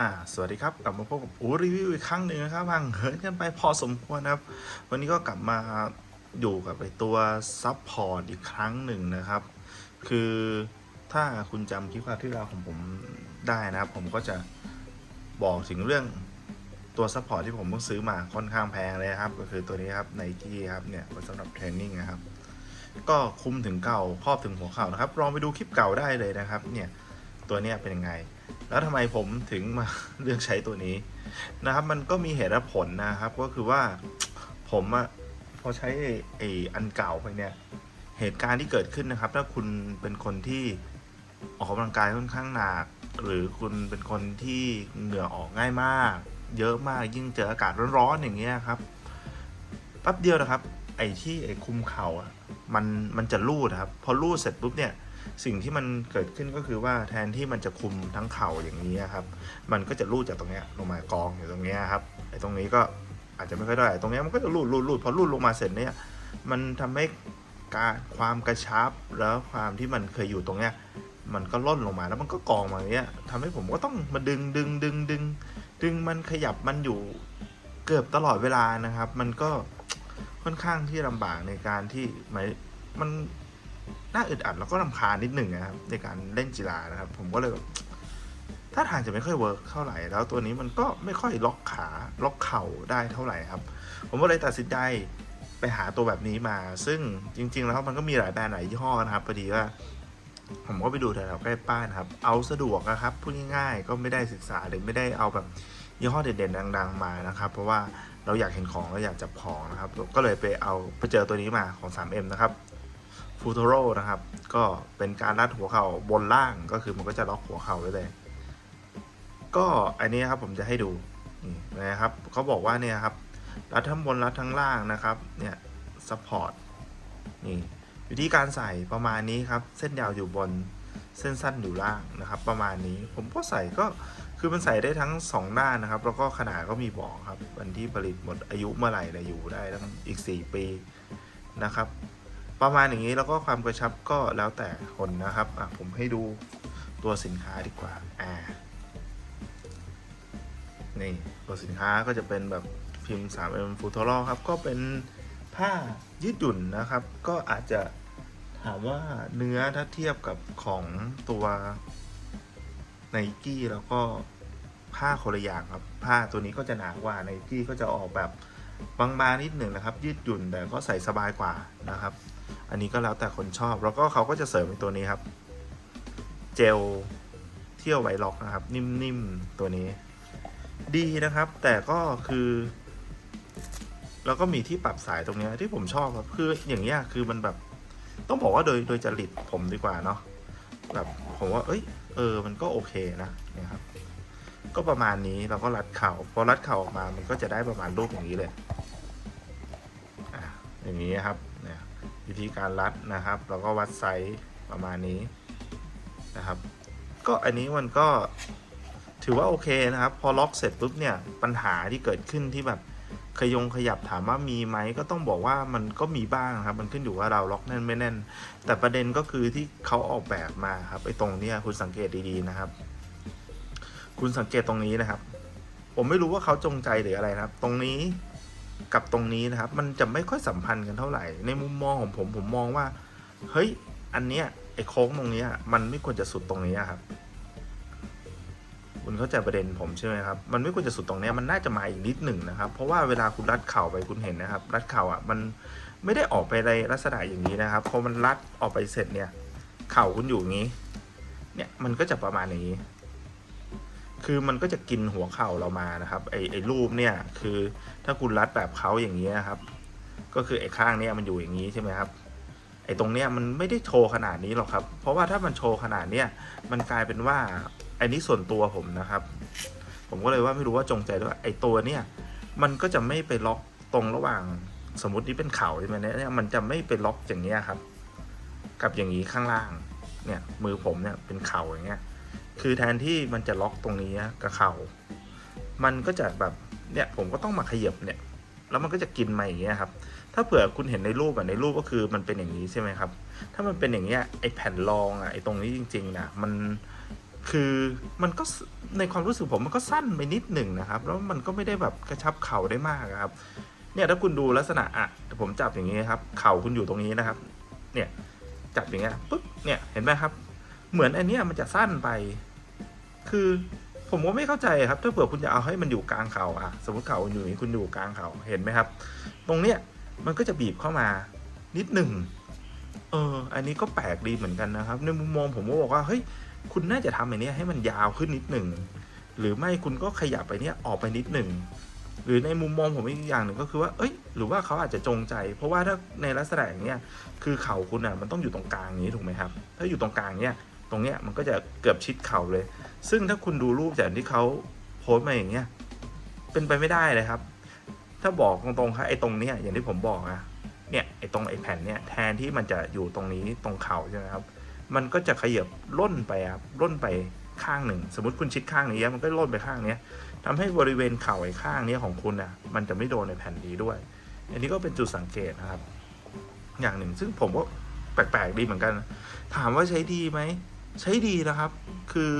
อ่าสวัสดีครับ กลับมาพบกับอูรีวิวอีกครั้งหนึ่งนะครับห่างเหินกันไปพอสมควรครับ วันนี้ก็กลับมาอยู่กับไอตัวซับพอร์ตอีกครั้งหนึ่งนะครับ คือถ้าคุณจำคลิปคราที่แล้วของผมได้นะครับ ผมก็จะบอกถึงเรื่องตัวซัพพอร์ตที่ผมเพิ่งซื้อมาค่อนข้างแพงเลยนะครับ ก็คือตัวนี้ครับไนกี้ครับเนี่ยสำหรับเทรนนิ่งนะครับ ก็คุมถึงเก่าครอบถึงหัวเข่านะครับลองไปดูคลิปเก่าได้เลยนะครับ เนี่ยตัวนี้เป็นยังไง แล้วทำไมผมถึงมาเลือกใช้ตัวนี้นะครับ มันก็มีเหตุและผลนะครับ ก็คือว่าผมอะพอใช้ไอ้อันเก่าไปเนี่ย เหตุการณ์ที่เกิดขึ้นนะครับ ถ้าคุณเป็นคนที่ออกกำลังกายค่อนข้างหนัก หรือคุณเป็นคนที่เหงื่อออกง่ายมาก เยอะมากยิ่งเจออากาศร้อนๆอย่างเงี้ยครับแป๊บเดียวนะครับ ไอ้ที่ไอ้คุมเข่าอะมันมันจะรูดครับ พอรูดเสร็จปุ๊บเนี่ย สิ่งที่มันเกิดขึ้นก็คือว่าแทนที่มันจะคุมทั้งเข่าอย่างนี้ครับ มันก็จะรูดจากตรงนี้ลงมากองอยู่ตรงนี้ครับไอ้ตรงนี้ก็อาจจะไม่ค่อยได้ตรงนี้มันก็จะรูดรูดรูดพอรูดลงมาเสร็จเนี่ยมันทำให้การความกระชับแล้วความที่มันเคยอยู่ตรงเนี้ยมันก็ล่นลงมาแล้วมันก็กองมาอย่างเงี้ยทำให้ผมก็ต้องมาดึงดึงดึงดึงดึงมันขยับมันอยู่เกือบตลอดเวลานะครับ มันก็ค่อนข้างที่ลำบากในการที่หมายมัน น่าอึดอัดแล้วก็รำคาญนิดหนึ่งนะครับในการเล่นกีฬานะครับ ผมก็เลยแบบถ้าทางจะไม่ค่อยเวิร์กเท่าไหร่ แล้วตัวนี้มันก็ไม่ค่อยล็อกขาล็อกเข่าได้เท่าไหร่ครับ ผมก็เลยตัดสินใจไปหาตัวแบบนี้มา ซึ่งจริง ๆ แล้วมันก็มีหลายแบรนด์หลายยี่ห้อนะครับพอดีว่า ผมก็ไปดูแถวๆใกล้บ้านครับ เอาสะดวกนะครับพูดง่ายๆ ก็ไม่ได้ศึกษาหรือไม่ได้เอาแบบยี่ห้อเด่นๆดัง ๆ มานะครับ เพราะว่าเราอยากเห็นของเราอยากจับของนะครับ ก็เลยไปเอาไปเจอตัวนี้มาของ 3M นะครับ ฟูโตโรนะครับ ก็เป็นการรัดหัวเข่าบนล่างก็คือมันก็จะล็อกหัวเข่าไว้เลย ก็อันนี้ครับผมจะให้ดูนี่นะครับเขาบอกว่าเนี่ยครับรัดทั้งบนรัดทั้งล่างนะครับเนี่ยซัพพอร์ตนี่วิธีการใส่ประมาณนี้ครับ เส้นยาวอยู่บนเส้นสั้นอยู่ล่างนะครับ ประมาณนี้ผมก็ใส่ก็คือมันใส่ได้ทั้งสองด้านนะครับ แล้วก็ขนาดก็มีบอกครับ วันที่ผลิตหมดอายุเมื่อไหร่เลยอยู่ได้ทั้งอีก 4 ปีนะครับ ประมาณอย่างนี้แล้วก็ความกระชับก็แล้วแต่คนนะครับอะผมให้ดูตัวสินค้าดีกว่าอ่านี่ตัวสินค้าก็จะเป็นแบบพิมพ์ 3M f u t u r a l ครับ ก็เป็นผ้ายืดหยุ่นนะครับ ก็อาจจะถามว่าเนื้อถ้าเทียบกับของตัวไนกี้แล้วก็ผ้าคนละอย่างครับ ผ้าตัวนี้ก็จะหนากว่าไนกี้ก็จะออกแบบบางๆนิดหนึ่งนะครับ ยืดหยุ่นแต่ก็ใส่สบายกว่านะครับ อันนี้ก็แล้วแต่คนชอบ แล้วก็เขาก็จะเสริมในตัวนี้ครับ เจลเที่ยวไวล็อกนะครับ นิ่มๆตัวนี้ ดีนะครับ แต่ก็คือแล้วก็มีที่ปรับสายตรงนี้ที่ผมชอบครับคืออย่างเงี้ยคือมันแบบ ต้องบอกว่าโดยโดยจริตผมดีกว่าเนาะแบบผมว่า เอ้ย เออ มันก็โอเคนะเนี่ยครับ ก็ประมาณนี้เราก็รัดเข่าพอรัดเข่าออกมามันก็จะได้ประมาณรูปอย่างนี้เลย อะอย่างนี้ครับ วิธีการรัดนะครับ แล้วก็วัดไซส์ประมาณนี้นะครับ ก็อันนี้มันก็ถือว่าโอเคนะครับ พอล็อกเสร็จปุ๊บเนี่ยปัญหาที่เกิดขึ้นที่แบบขยงขยับถามว่ามีไหมก็ต้องบอกว่ามันก็มีบ้างครับ มันขึ้นอยู่ว่าเราล็อกแน่นไม่แน่น แต่ประเด็นก็คือที่เขาออกแบบมาครับไอ้ตรงเนี้ยคุณสังเกตดีๆนะครับ คุณสังเกตตรงนี้นะครับ ผมไม่รู้ว่าเขาจงใจหรืออะไรนะครับ ตรงนี้ กับตรงนี้นะครับ มันจะไม่ค่อยสัมพันธ์กันเท่าไหร่ ในมุมมองของผมผมมองว่า เฮ้ย อันเนี้ยไอ้โค้งตรงนี้มันไม่ควรจะสุดตรงนี้ครับ คุณเข้าใจประเด็นผมใช่ไหมครับ มันไม่ควรจะสุดตรงนี้มันน่าจะมาอีกนิดหนึ่งนะครับ เพราะว่าเวลาคุณรัดเข่าไปคุณเห็นนะครับ รัดเข่าอะมันไม่ได้ออกไปในลักษณะอย่างนี้นะครับ พอมันรัดออกไปเสร็จเนี่ย เข่าคุณอยู่อย่างนี้ เนี่ยมันก็จะประมาณอย่างนี้ คือมันก็จะกินหัวเข่าเรามานะครับไอไอรูปเนี่ยคือถ้าคุณรัดแบบเขาอย่างนี้นะครับ ก็คือไอ้ข้างเนี้ยมันอยู่อย่างนี้ใช่ไหมครับไอ้ตรงเนี้ยมันไม่ได้โชว์ขนาดนี้หรอกครับ เพราะว่าถ้ามันโชว์ขนาดเนี้ยมันกลายเป็นว่าไอ้นี้ส่วนตัวผมนะครับ ผมก็เลยว่าไม่รู้ว่าจงใจหรือว่าไอ้ตัวเนี้ยมันก็จะไม่ไปล็อกตรงระหว่างสมมตินี่เป็นเข่าใช่ไหมเนี่ยมันจะไม่ไปล็อกอย่างเงี้ยครับ กับอย่างนี้ข้างล่างเนี่ยมือผมเนี่ยเป็นเข่าอย่างเงี้ย คือแทนที่มันจะล็อกตรงนี้กับเข่ามันก็จะแบบเนี่ยผมก็ต้องมาขยับเนี่ย แล้วมันก็จะกินมาอย่างเงี้ยครับ ถ้าเผื่อคุณเห็นในรูปอะในรูปก็คือมันเป็นอย่างนี้ใช่ไหมครับ ถ้ามันเป็นอย่างเงี้ยไอแผ่นรองอะไอตรงนี้จริงๆนะมันคือมันก็ในความรู้สึกผมมันก็สั้นไปนิดหนึ่งนะครับ แล้วมันก็ไม่ได้แบบกระชับเข่าได้มากครับ เนี่ยถ้าคุณดูลักษณะอะผมจับอย่างนี้ครับ เข่าคุณอยู่ตรงนี้นะครับ เนี่ยจับอย่างเงี้ยปุ๊บเนี่ยเห็นไหมครับ เหมือนอันเนี้ยมันจะสั้นไป คือผมก็ไม่เข้าใจครับ ถ้าเผื่อคุณจะเอาให้มันอยู่กลางเข่าอะสมมติเข่าอยู่นี้คุณอยู่กลางเข่าเห็นไหมครับ ตรงเนี้ยมันก็จะบีบเข้ามานิดหนึ่งเออ อันนี้ก็แปลกดีเหมือนกันนะครับ ในมุมมองผมก็บอกว่าเฮ้ยคุณน่าจะทำอันนี้ให้มันยาวขึ้นนิดหนึ่งหรือไม่คุณก็ขยับไปเนี้ยออกไปนิดหนึ่งหรือในมุมมองผมอีกอย่างหนึ่งก็คือว่า เอ้ย หรือว่าเขาอาจจะจงใจ เพราะว่าถ้าในลักษณะอย่างเนี้ยคือเข่าคุณอะมันต้องอยู่ตรงกลางอย่างนี้ถูกไหมครับ ถ้าอยู่ตรงกลางเนี้ย ตรงเนี้ยมันก็จะเกือบชิดเข่าเลย ซึ่งถ้าคุณดูรูปจากที่เขาโพสต์มาอย่างเงี้ยเป็นไปไม่ได้เลยครับ ถ้าบอกตรงๆครับไอ้ตรงเนี้ยอย่างที่ผมบอกอะเนี่ยไอ้ตรงไอ้แผ่นเนี่ยแทนที่มันจะอยู่ตรงนี้ตรงเข่าใช่ไหมครับ มันก็จะขยับล่นไปครับล่นไปข้างหนึ่ง สมมติคุณชิดข้างนี้มันก็ล่นไปข้างเนี้ยทำให้บริเวณเข่าไอ้ข้างนี้ของคุณอะมันจะไม่โดนในแผ่นนี้ด้วย อันนี้ก็เป็นจุดสังเกตนะครับ อย่างหนึ่งซึ่งผมก็แปลกๆดีเหมือนกัน ถามว่าใช้ดีไหม ใช้ดีนะครับ คือ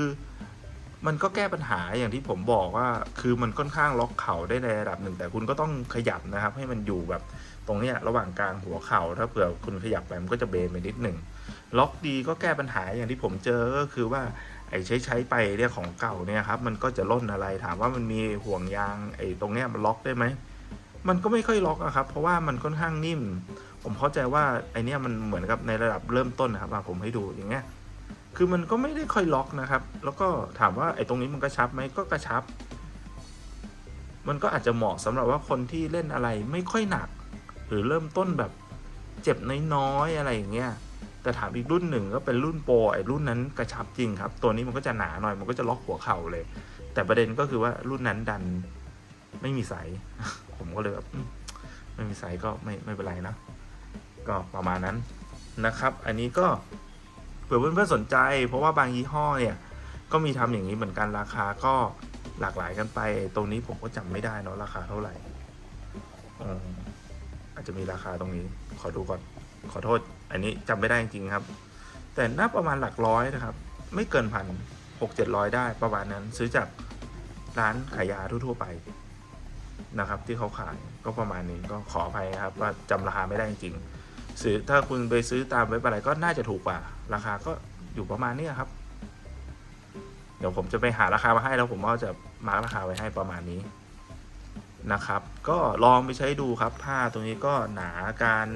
มันก็แก้ปัญหาอย่างที่ผมบอกว่า คือมันค่อนข้างล็อกเข่าได้ในระดับหนึ่ง แต่คุณก็ต้องขยับนะครับ ให้มันอยู่แบบตรงเนี้ยระหว่างกลางหัวเข่าถ้าเผื่อคุณขยับไปมันก็จะเบนไปนิดหนึ่งล็อกดีก็แก้ปัญหาอย่างที่ผมเจอก็คือว่าไอ้ใช้ใช้ไปเนี่ยของเก่าเนี่ยครับมันก็จะล่นอะไรถามว่ามันมีห่วงยางไอ้ตรงเนี้ยมันล็อกได้ไหมมันก็ไม่ค่อยล็อกอะครับ เพราะว่ามันค่อนข้างนิ่ม ผมเข้าใจว่าไอเนี้ยมันเหมือนกับในระดับเริ่มต้นนะครับผมให้ดูอย่างเงี้ย คือมันก็ไม่ได้ค่อยล็อกนะครับ แล้วก็ถามว่าไอ้ตรงนี้มันกระชับไหมก็กระชับ มันก็อาจจะเหมาะสำหรับว่าคนที่เล่นอะไรไม่ค่อยหนัก หรือเริ่มต้นแบบเจ็บน้อยๆอะไรอย่างเงี้ย แต่ถามอีกรุ่นหนึ่งก็เป็นรุ่นโปรไอ้รุ่นนั้นกระชับจริงครับ ตัวนี้มันก็จะหนาหน่อยมันก็จะล็อกหัวเข่าเลย แต่ประเด็นก็คือว่ารุ่นนั้นดันไม่มีสายผมก็เลยแบบไม่มีสายก็ไม่ไม่เป็นไรนะก็ประมาณนั้นนะครับ อันนี้ก็ ผื่อเพื่อนๆสนใจ เพราะว่าบางยี่ห้อเนี่ยก็มีทำอย่างนี้เหมือนกันราคาก็หลากหลายกันไป ตรงนี้ผมก็จำไม่ได้เนาะราคาเท่าไหร่อาจจะมีราคาตรงนี้ ขอดูก่อนขอโทษ อันนี้จำไม่ได้จริงๆครับ แต่น่าประมาณหลักร้อยนะครับ ไม่เกินพันหกเจ็ดร้อยได้ประมาณนั้น ซื้อจากร้านขายยาทั่วๆไปนะครับ ที่เขาขายก็ประมาณนี้ก็ขออภัยครับ ว่าจำราคาไม่ได้จริงๆ ซื้อถ้าคุณไปซื้อตามเว็บอะไรก็น่าจะถูกกว่า ราคาก็อยู่ประมาณนี้ครับ เดี๋ยวผมจะไปหาราคามาให้แล้วผมก็จะมาร์กราคาไว้ให้ประมาณนี้นะครับ ก็ลองไปใช้ดูครับผ้าตรงนี้ก็หนาการ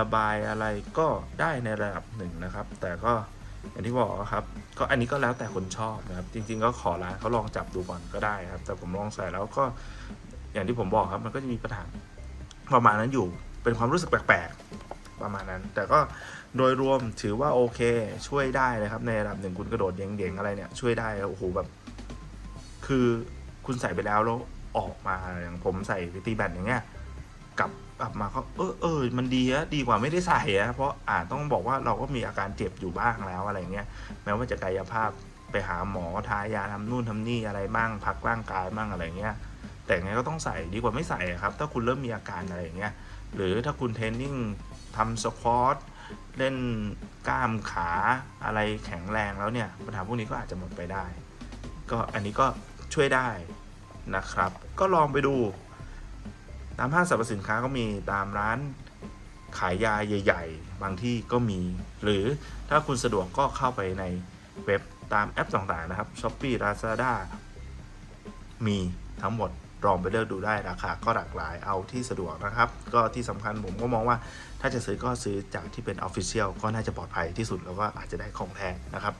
ระบายอะไรก็ได้ในระดับหนึ่งนะครับ แต่ก็อย่างที่บอกครับ ก็อันนี้ก็แล้วแต่คนชอบนะครับ จริง ๆ ก็ขอร้านเขาลองจับดูก่อนก็ได้ครับ แต่ผมลองใส่แล้วก็อย่างที่ผมบอกครับ มันก็จะมีปัญหาประมาณนั้นอยู่ เป็นความรู้สึกแปลกๆ ประมาณนั้น แต่ก็โดยรวมถือว่าโอเค ช่วยได้เลยครับ ในระดับหนึ่งคุณกระโดดเด้งๆอะไรเนี่ยช่วยได้โอ้โหแบบ คือคุณใส่ไปแล้วแล้วออกมาอย่างผมใส่ไปตีแบตอย่างเงี้ยกลับกลับมาก็เออเออมันดีอะดีกว่าไม่ได้ใส่อะเพราะอาจต้องบอกว่าเราก็มีอาการเจ็บอยู่บ้างแล้วอะไรเงี้ยแม้ว่าจะกายภาพไปหาหมอทายาทำนู่นทำนี่อะไรบ้างพักร่างกายบ้างอะไรเงี้ยแต่ไงก็ต้องใส่ดีกว่าไม่ใส่ครับ ถ้าคุณเริ่มมีอาการอะไรอย่างเงี้ยหรือถ้าคุณเทรนนิ่ง ทำสควอตเล่นกล้ามขาอะไรแข็งแรงแล้วเนี่ย ปัญหาพวกนี้ก็อาจจะหมดไปได้ ก็อันนี้ก็ช่วยได้นะครับ ก็ลองไปดูตามห้างสรรพสินค้าก็มีตามร้านขายยาใหญ่ ๆ บางที่ก็มี หรือถ้าคุณสะดวกก็เข้าไปในเว็บตามแอปต่างๆนะครับ Shopee Lazada มีทั้งหมด ลองไปเลือกดูได้ราคาก็หลากหลายเอาที่สะดวกนะครับ ก็ที่สำคัญผมก็มองว่าถ้าจะซื้อก็ซื้อจากที่เป็น Official ก็น่าจะปลอดภัยที่สุดแล้วก็อาจจะได้ของแท้นะครับ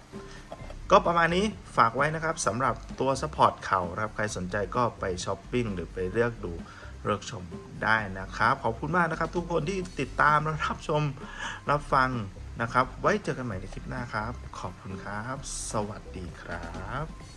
ก็ประมาณนี้ฝากไว้นะครับสำหรับตัวซัพพอร์ตเข่านะครับใครสนใจก็ไปช้อปปิ้งหรือไปเลือกดูเลือกชมได้นะครับ ขอบคุณมากนะครับ ทุกคนที่ติดตามและรับชมรับฟังนะครับ ไว้เจอกันใหม่ในคลิปหน้าครับ ขอบคุณครับ สวัสดีครับ